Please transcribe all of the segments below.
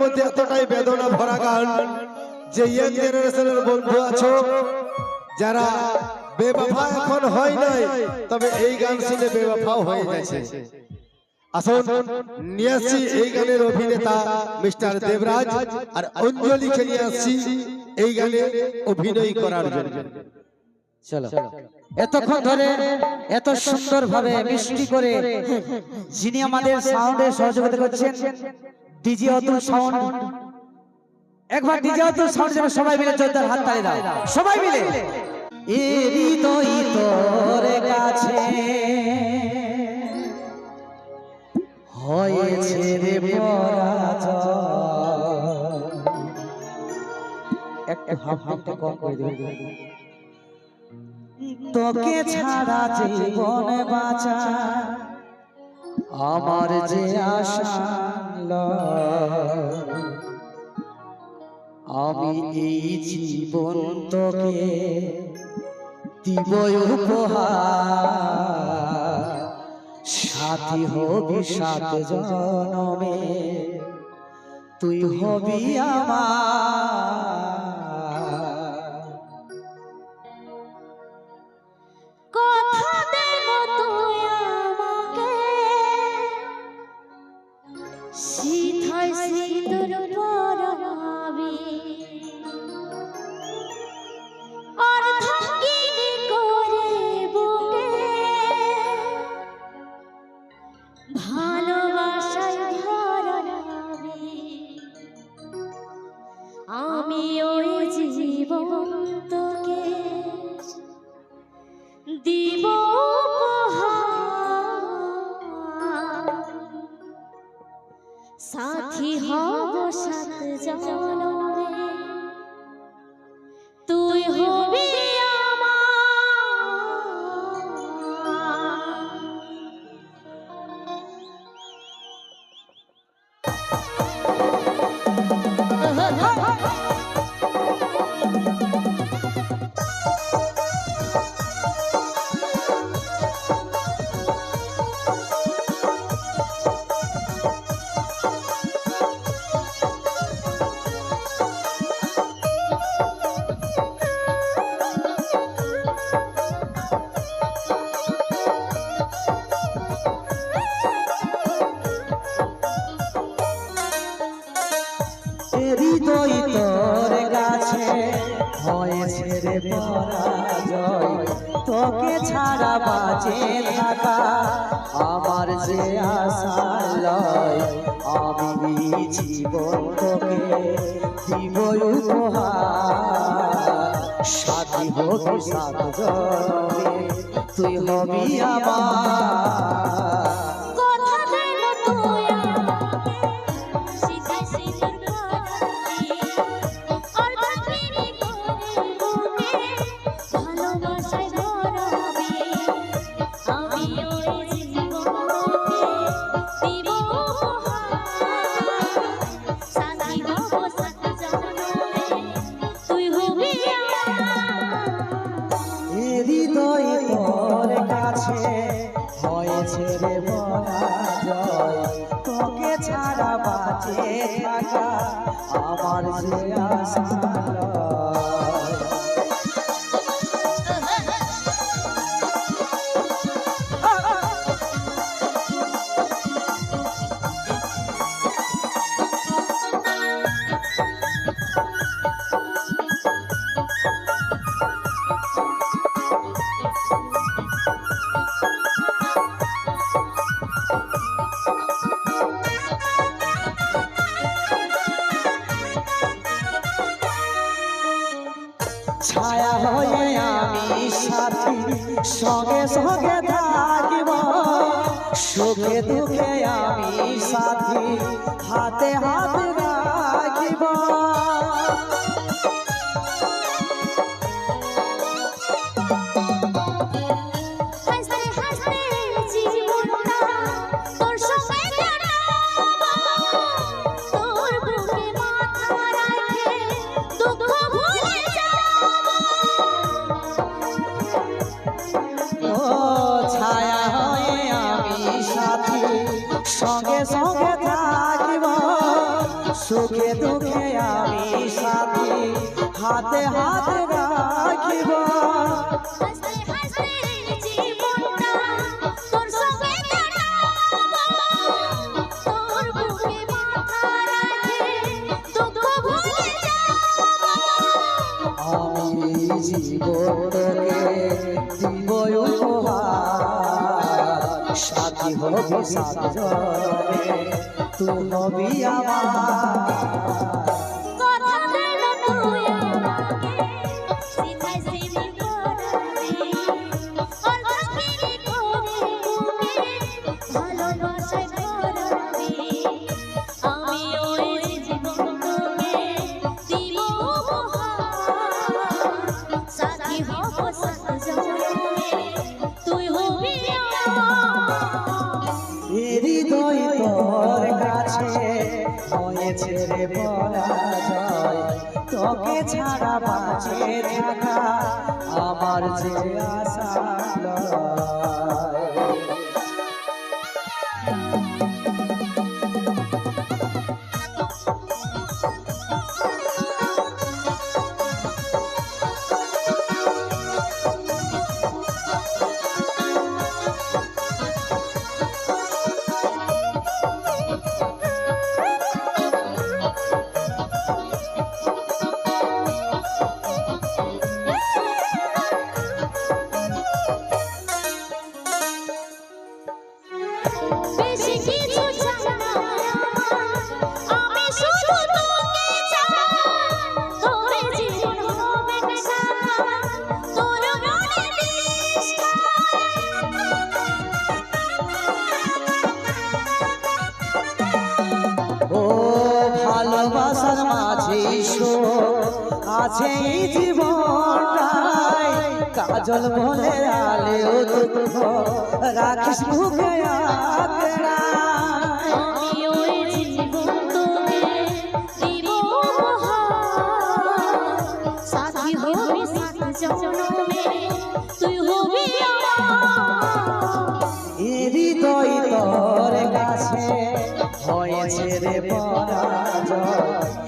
মধ্যে এতটাই বেদনা ভরা গান যে ইয়াং জেনারেশনের বন্ধু আছো যারা বেবাফা এখন হয় নাই তবে এই গান শুনে বেবাফাও হয়ে গেছে। আসুন নিয়ে আসছি এই গানের অভিনেতা মিস্টার দেবরাজ আর অঞ্জলিকে নিয়ে আসছি এই গানে অভিনয় করার জন্য। চলো। এতক্ষণ ধরে এত সুন্দর ভাবে মিষ্টি করে যিনি আমাদের সাউন্ডে সহযোগিতা করছেন ডিজি অতুল সাউন্ড একবার ডিজি অতুল সাউন্ড যেন সবাই মিলে জোরদার হাত তালি দাও। সবাই মিলে। এ হৃদয় তোর কাছে। হয়েছে রে একটু হাফ তোকে ছাড়া জীবনে বাঁচা আমার যে আশা আমি এই জীবন তোকে দিব উপহার। সাথী হবি সাত জনমে। তুই হবি আমার সাথী হব সাত জনমে ছাড়া বাঁচে থাকা আমার যে আশা লয়, আমি জীবন তোকে দিব সাথী সাত তুই হবি আমার। হয়েছে রে পরাজয় তোকে ছাড়া বাঁচে থাকা আমার আশা সঙ্গে সঙ্গে থাকিব। সুখে দুঃখে আমি সাথী হাতে হাত জীবনকে দিব উপহার। সাথী হবি সাজনে তুই হবি আমার। রে পরাজয়। তোকে ছাড়া বাঁচে থাকা আমার যে আশা আছে জীবনটাই। কাজল বলে আলেও দুঃখ রাখিস মুখে হৃদয় তোর কাছে হয়েছে রে পরাজয়।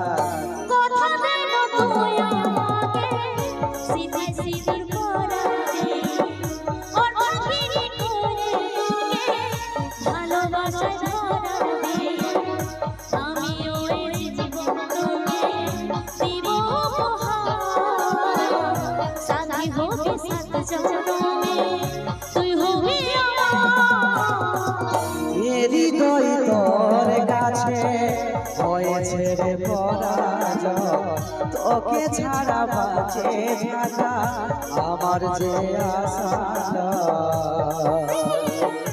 তোকে ছাড়া বাঁচে আমার যে আশা।